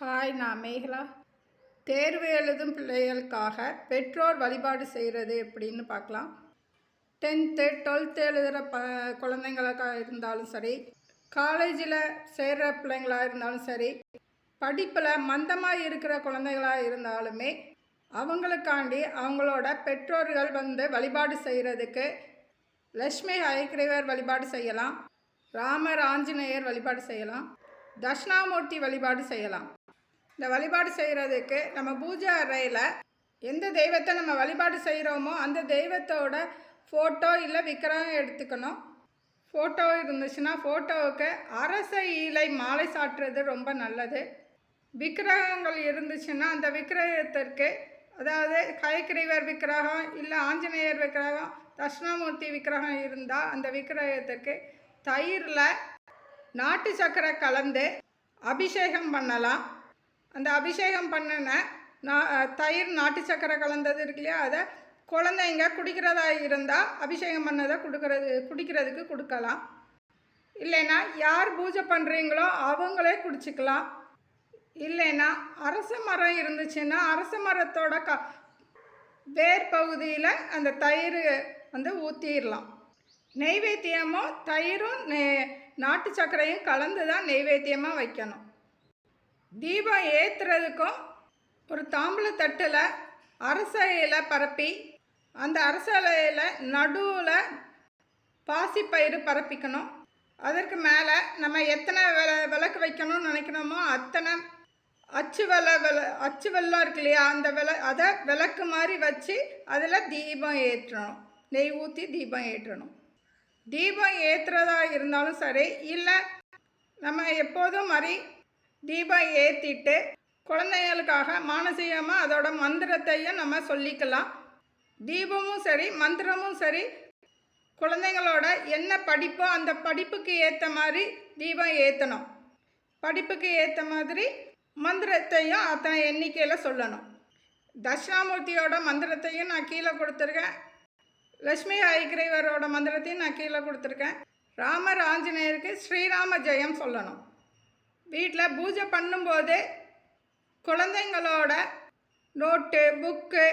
Hi நான் மேகலா. தேர்வு எழுதும் பிள்ளைகளுக்காக பெற்றோர் வழிபாடு செய்கிறது எப்படின்னு பார்க்கலாம். டென்த்து டுவெல்த்து எழுதுகிற ப குழந்தைங்களுக்காக இருந்தாலும் சரி காலேஜில் சேர்கிற பிள்ளைங்களாக இருந்தாலும் சரி படிப்பில் மந்தமாக இருக்கிற குழந்தைகளாக இருந்தாலுமே அவங்களுக்காண்டி அவங்களோட பெற்றோர்கள் வந்து வழிபாடு செய்கிறதுக்கு லக்ஷ்மி ஹயக்ரீவர் வழிபாடு செய்யலாம் ராமர் ஆஞ்சநேயர் வழிபாடு செய்யலாம் தட்சிணாமூர்த்தி வழிபாடு செய்யலாம். இந்த வழிபாடு செய்கிறதுக்கு நம்ம பூஜை அறையில் எந்த தெய்வத்தை நம்ம வழிபாடு செய்கிறோமோ அந்த தெய்வத்தோட ஃபோட்டோ இல்லை விக்கிரகம் எடுத்துக்கணும். ஃபோட்டோ இருந்துச்சுன்னா ஃபோட்டோவுக்கு அரச இலை மாலை சாட்டுறது ரொம்ப நல்லது. விக்கிரகங்கள் இருந்துச்சுன்னா அந்த விக்கிரகத்திற்கு அதாவது கைக்கிரீவர் விக்கிரகம் இல்லை ஆஞ்சநேயர் விக்கிரகம் தட்சிணாமூர்த்தி விக்கிரகம் இருந்தால் அந்த விக்கிரகத்துக்கு தயிரில் நாட்டு சக்கரை கலந்து அபிஷேகம் பண்ணலாம். அந்த அபிஷேகம் பண்ணின நா தயிர் நாட்டு சக்கரை கலந்தது இருக்கு இல்லையா? அதை குழந்தைங்க குடிக்கிறதா இருந்தால் அபிஷேகம் பண்ணதை கொடுக்கறது குடிக்கிறதுக்கு கொடுக்கலாம். இல்லைன்னா யார் பூஜை பண்ணுறீங்களோ அவங்களே குடிச்சிக்கலாம். இல்லைன்னா அரச மரம் இருந்துச்சுன்னா அரச மரத்தோட க வேர் பகுதியில் அந்த தயிர் வந்து ஊற்றிடலாம் நெய்வேத்தியமும் தயிரும் நெ- நாட்டு சர்க்கரையும் கலந்து தான் நெய்வேத்தியமாக வைக்கணும். தீபம் ஏற்றுறதுக்கும் ஒரு தாம்பூல தட்டில் அரச இலை பரப்பி அந்த அரச இலையில் நடுவில் பாசிப்பயிறு பரப்பிக்கணும். அதற்கு மேலே நம்ம எத்தனை விள விளக்கு வைக்கணும்னு நினைக்கணுமோ அத்தனை அச்சு வெள்ள வெல அச்சு வெள்ளம் இருக்கு இல்லையா அந்த விள அதை விளக்கு மாதிரி வச்சு அதில் தீபம் ஏற்றணும். நெய் ஊற்றி தீபம் ஏற்றணும். தீபம் ஏற்றுறதா இருந்தாலும் சரி இல்லை நம்ம எப்போதும் மாதிரி தீபம் ஏற்றிட்டு குழந்தைகளுக்காக மானசீகமாக அதோட மந்திரத்தையும் நம்ம சொல்லிக்கலாம். தீபமும் சரி மந்திரமும் சரி. குழந்தைங்களோட என்ன படிப்போ அந்த படிப்புக்கு ஏற்ற மாதிரி தீபம் ஏற்றணும் படிப்புக்கு ஏற்ற மாதிரி மந்திரத்தையும் அத்தனை எண்ணிக்கையில் சொல்லணும். தட்சிணாமூர்த்தியோட மந்திரத்தையும் நான் கீழே கொடுத்துருக்கேன். லக்ஷ்மி ஐக்கிரைவரோட மந்திரத்தையும் நான் கீழே கொடுத்துருக்கேன். ராமர் ஆஞ்சநேயருக்கு ஸ்ரீராம ஜெயம் சொல்லணும். வீட்டில் பூஜை பண்ணும்போது குழந்தைங்களோட நோட்டு புக்கு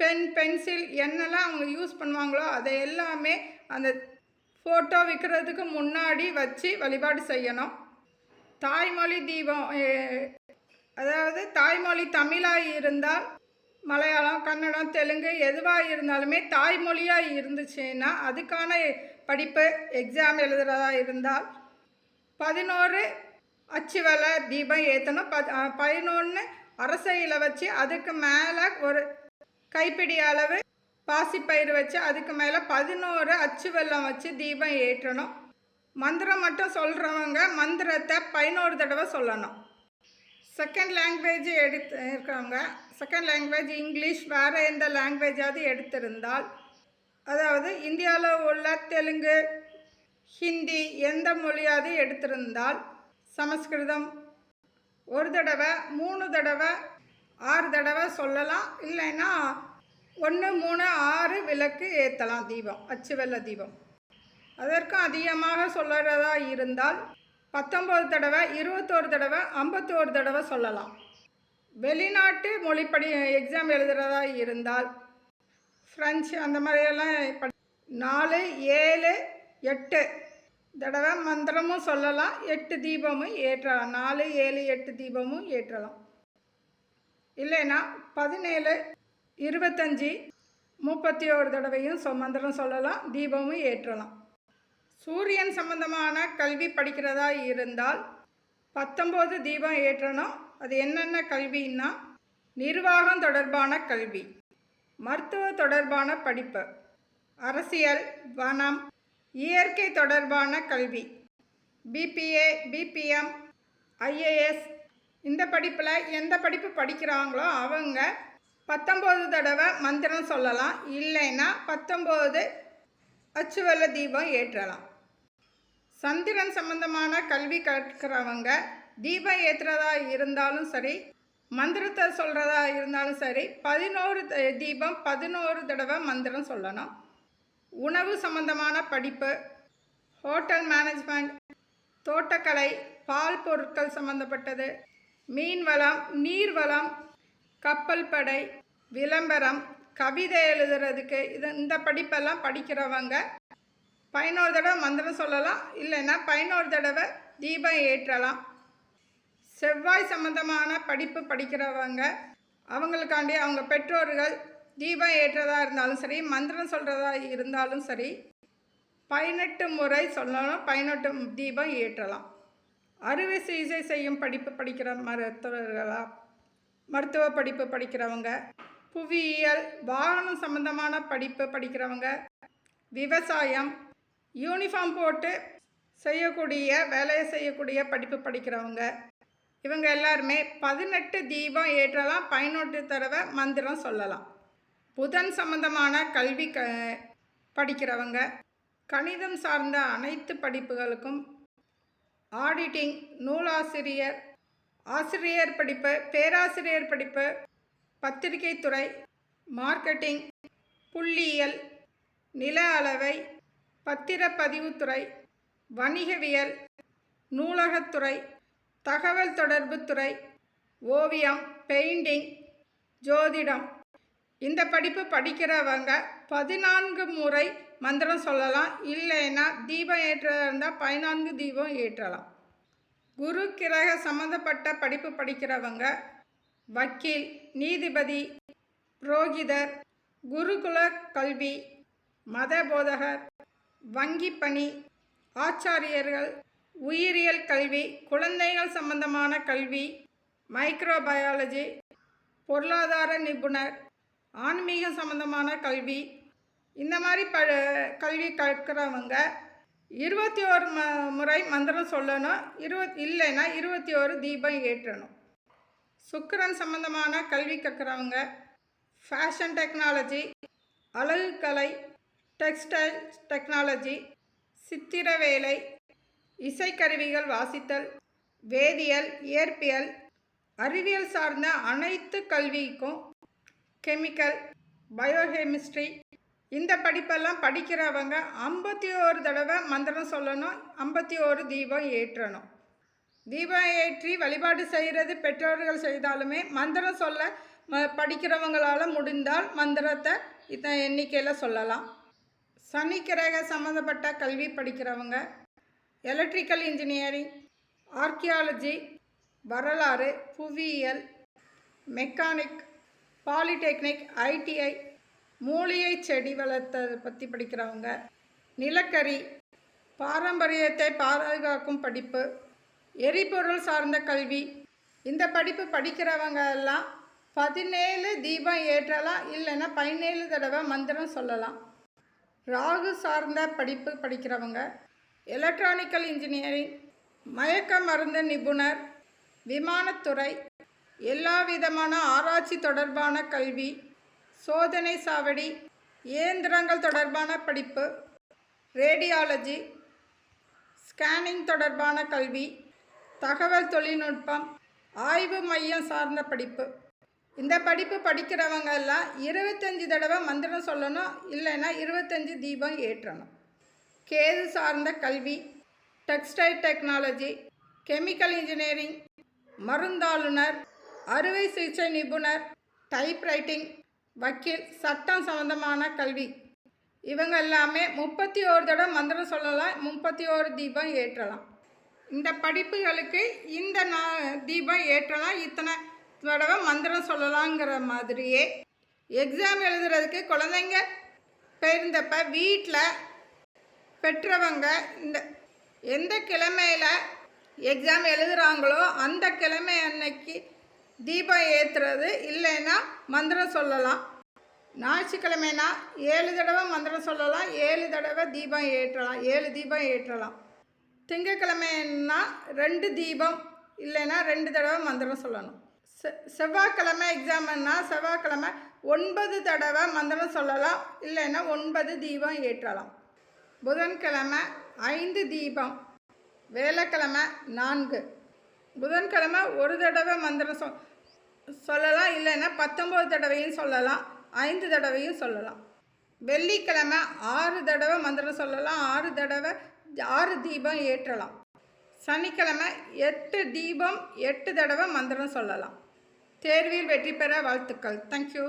பென் பென்சில் என்னெல்லாம் அவங்க யூஸ் பண்ணுவாங்களோ அதை எல்லாமே அந்த ஃபோட்டோ விற்கிறதுக்கு முன்னாடி வச்சு வழிபாடு செய்யணும். தாய்மொழி தீபம் அதாவது தாய்மொழி தமிழாக இருந்தால் மலையாளம் கன்னடம் தெலுங்கு எதுவாக இருந்தாலுமே தாய்மொழியாக இருந்துச்சுன்னா அதுக்கான படிப்பு எக்ஸாம் எழுதுகிறதா இருந்தால் பதினோரு அச்சு வலை தீபம் ஏற்றணும் ப பதினொன்று அரசையில் வச்சு அதுக்கு மேலே ஒரு கைப்பிடி அளவு பாசிப்பயிறு வச்சு அதுக்கு மேலே பதினோரு அச்சு வெள்ளம் வச்சு தீபம் ஏற்றணும். மந்திரம் மட்டும் சொல்கிறவங்க மந்திரத்தை பதினோரு தடவை சொல்லணும். செகண்ட் லாங்குவேஜ் எடுத்து இருக்கிறவங்க செகண்ட் லாங்குவேஜ் இங்கிலீஷ் வேறு எந்த லாங்குவேஜாவது எடுத்திருந்தால் அதாவது இந்தியாவில் உள்ள தெலுங்கு ஹிந்தி எந்த மொழியாவது எடுத்திருந்தால் சமஸ்கிருதம். ஒரு தடவை மூணு தடவை ஆறு தடவை சொல்லலாம். இல்லைன்னா ஒன்று மூணு ஆறு விளக்கு ஏற்றலாம் தீபம் அச்சு வெள்ள தீபம். அதற்கும் அதிகமாக சொல்லுறதா இருந்தால் பத்தொம்போது தடவை இருபத்தோரு தடவை ஐம்பத்தோரு தடவை சொல்லலாம். வெளிநாட்டு மொழிப்படி எக்ஸாம் எழுதுறதா இருந்தால் ஃப்ரெஞ்சு அந்த மாதிரியெல்லாம் நாலு ஏழு எட்டு தடவை மந்திரமும் சொல்லலாம் எட்டு தீபமும் ஏற்றலாம். நாலு ஏழு எட்டு தீபமும் ஏற்றலாம். இல்லைன்னா பதினேழு இருபத்தஞ்சி முப்பத்தி ஒரு தடவையும் சொ மந்திரம் சொல்லலாம் தீபமும் ஏற்றலாம். சூரியன் சம்பந்தமான கல்வி படிக்கிறதா இருந்தால் பத்தொம்போது தீபம் ஏற்றணும். அது என்னென்ன கல்வின்னா நிர்வாகம் தொடர்பான கல்வி மருத்துவ தொடர்பான படிப்பு அரசியல் வனம் இயற்கை தொடர்பான கல்வி. பிபிஏ பிபிஎம் ஐஏஎஸ் இந்த படிப்பில் எந்த படிப்பு படிக்கிறாங்களோ அவங்க பத்தொம்போது தடவை மந்திரம் சொல்லலாம். இல்லைன்னா பத்தொம்போது அச்சுவல்ல தீபம் ஏற்றலாம். சந்திரன் சம்பந்தமான கல்வி கற்கிறவங்க தீபம் ஏற்றுறதா இருந்தாலும் சரி மந்திரத்தை சொல்கிறதா இருந்தாலும் சரி பதினோரு த- தீபம் பதினோரு தடவை மந்திரம் சொல்லணும். உணவு சம்பந்தமான படிப்பு ஹோட்டல் மேனேஜ்மெண்ட் தோட்டக்கலை பால் பொருட்கள் சம்மந்தப்பட்டது மீன் வளம் நீர் வளம் கப்பல் படை விளம்பரம் கவிதை எழுதுறதுக்கு இது இந்த படிப்பெல்லாம் படிக்கிறவங்க பதினோரு தடவை மந்திரம் சொல்லலாம் இல்லைன்னா பதினோரு தடவை தீபம் ஏற்றலாம். செவ்வாய் சம்பந்தமான படிப்பு படிக்கிறவங்க அவங்களுக்காண்டி அவங்க பெற்றோர்கள் தீபம் ஏற்றதாக இருந்தாலும் சரி மந்திரம் சொல்கிறதா இருந்தாலும் சரி பதினெட்டு முறை சொல்லணும் பதினெட்டு தீபம் ஏற்றலாம். அறுவை சிகிச்சை செய்யும் படிப்பு படிக்கிற மருத்துவர்களா மருத்துவ படிப்பு படிக்கிறவங்க புவியியல் வாகனம் சம்பந்தமான படிப்பு படிக்கிறவங்க விவசாயம் யூனிஃபார்ம் போட்டு செய்யக்கூடிய வேலையை செய்யக்கூடிய படிப்பு படிக்கிறவங்க இவங்க எல்லாருமே பதினெட்டு தீபம் ஏற்றலாம் பதினெட்டு தடவை மந்திரம் சொல்லலாம். புதன் சம்பந்தமான கல்வி க படிக்கிறவங்க கணிதம் சார்ந்த அனைத்து படிப்புகளுக்கும் ஆடிட்டிங் நூலாசிரியர் ஆசிரியர் படிப்பு பேராசிரியர் படிப்பு பத்திரிகை துறை மார்க்கெட்டிங் புள்ளியியல் நில அளவை பத்திரப்பதிவுத்துறை வணிகவியல் நூலகத்துறை தகவல் தொடர்புத்துறை ஓவியம் பெயிண்டிங் ஜோதிடம் இந்த படிப்பு படிக்கிறவங்க பதினான்கு முறை மந்திரம் சொல்லலாம். இல்லைன்னா தீபம் ஏற்றதா இருந்தால் பதினான்கு தீபம் ஏற்றலாம். குரு கிரக சம்மந்தப்பட்ட படிப்பு படிக்கிறவங்க வக்கீல் நீதிபதி புரோகிதர் குருகுல கல்வி மத போதகர் வங்கி பணி ஆச்சாரியர்கள் உயிரியல் கல்வி குழந்தைகள் சம்பந்தமான கல்வி மைக்ரோபயாலஜி பொருளாதார நிபுணர் ஆன்மீகம் சம்பந்தமான கல்வி. இந்த மாதிரி ப கல்வி கற்கிறவங்க இருபத்தி ஒரு ம முறை மந்திரம் சொல்லணும். இருபத் இல்லைன்னா இருபத்தி ஒரு தீபம் ஏற்றணும். சுக்கிரன் சம்பந்தமான கல்வி கற்கிறவங்க ஃபேஷன் டெக்னாலஜி அழகுக்கலை டெக்ஸ்டைல் டெக்னாலஜி சித்திர வேலை இசைக்கருவிகள் வாசித்தல் வேதியியல் இயற்பியல் அறிவியல் சார்ந்த அனைத்து கல்விக்கும் கெமிக்கல் பயோகெமிஸ்ட்ரி இந்த படிப்பெல்லாம் படிக்கிறவங்க ஐம்பத்தி ஒரு தடவை மந்திரம் சொல்லணும் ஐம்பத்தி ஒரு தீபம் ஏற்றணும். தீபம் ஏற்றி வழிபாடு செய்கிறது பெற்றோர்கள் செய்தாலுமே மந்திரம் சொல்ல ம- படிக்கிறவங்களால் முடிந்தால் மந்திரத்தை இத்தனை எண்ணிக்கையில் சொல்லலாம். சனி கிரக சம்மந்தப்பட்ட கல்வி படிக்கிறவங்க எலக்ட்ரிக்கல் இன்ஜினியரிங் ஆர்கியாலஜி வரலாறு புவியியல் மெக்கானிக் பாலிடெக்னிக் ஐடிஐ மூலிகை செடி வளர்த்ததை பற்றி படிக்கிறவங்க நிலக்கரி பாரம்பரியத்தை பாதுகாக்கும் படிப்பு எரிபொருள் சார்ந்த கல்வி இந்த படிப்பு படிக்கிறவங்க எல்லாம் பதினேழு தீபம் ஏற்றலாம் இல்லைன்னா பதினேழு தடவை மந்திரம் சொல்லலாம். ராகு சார்ந்த படிப்பு படிக்கிறவங்க எலக்ட்ரானிக்கல் இன்ஜினியரிங் மயக்க மருந்து நிபுணர் விமானத்துறை எல்லா விதமான ஆராய்ச்சி தொடர்பான கல்வி சோதனை சாவடி இயந்திரங்கள் தொடர்பான படிப்பு ரேடியாலஜி ஸ்கேனிங் தொடர்பான கல்வி தகவல் தொழில்நுட்பம் ஆய்வு மையம் சார்ந்த படிப்பு. இந்த படிப்பு படிக்கிறவங்க எல்லாம் இருபத்தஞ்சி தடவை மந்திரம் சொல்லணும் இல்லைன்னா இருபத்தஞ்சி தீபம் ஏற்றணும். கேது சார்ந்த கல்வி டெக்ஸ்டைல் டெக்னாலஜி கெமிக்கல் இன்ஜினியரிங் மருந்தாளுநர் அறுவை சிகிச்சை நிபுணர் டைப்ரைட்டிங் வக்கீல் சட்டம் சம்பந்தமான கல்வி. இவங்க எல்லாமே முப்பத்தி ஓரு தடவை மந்திரம் சொல்லலாம் முப்பத்தி ஓரு தீபம் ஏற்றலாம். இந்த படிப்புகளுக்கு இந்த நா தீபம் ஏற்றலாம் இத்தனை தடவை மந்திரம் சொல்லலாங்கிற மாதிரியே எக்ஸாம் எழுதுறதுக்கு குழந்தைங்க போயிருந்தப்ப வீட்டில் பெற்றவங்க இந்த எந்த கிழமையில் எக்ஸாம் எழுதுகிறாங்களோ அந்த கிழமை அன்னைக்கு தீபம் ஏற்றுறது இல்லைன்னா மந்திரம் சொல்லலாம். ஞாயிற்றுக்கிழமைனா ஏழு தடவை மந்திரம் சொல்லலாம் ஏழு தடவை தீபம் ஏற்றலாம் ஏழு தீபம் ஏற்றலாம். திங்கக்கிழமைன்னா ரெண்டு தீபம் இல்லைன்னா ரெண்டு தடவை மந்திரம் சொல்லணும். செ செவ்வாய்க்கிழமை எக்ஸாம்னா செவ்வாய்க்கிழமை ஒன்பது தடவை மந்திரம் சொல்லலாம் இல்லைன்னா ஒன்பது தீபம் ஏற்றலாம். புதன்கிழமை ஐந்து தீபம் வேலைக்கிழமை நான்கு. புதன்கிழமை ஒரு தடவை மந்திரம் சொ சொல்லலாம் இல்லைன்னா பத்தொம்பது தடவையும் சொல்லலாம் ஐந்து தடவையும் சொல்லலாம். வெள்ளிக்கிழமை ஆறு தடவை மந்திரம் சொல்லலாம் ஆறு தடவை ஆறு தீபம் ஏற்றலாம். சனிக்கிழமை எட்டு தீபம் எட்டு தடவை மந்திரம் சொல்லலாம். தேர்வில் வெற்றி பெற வாழ்த்துக்கள். தேங்க்யூ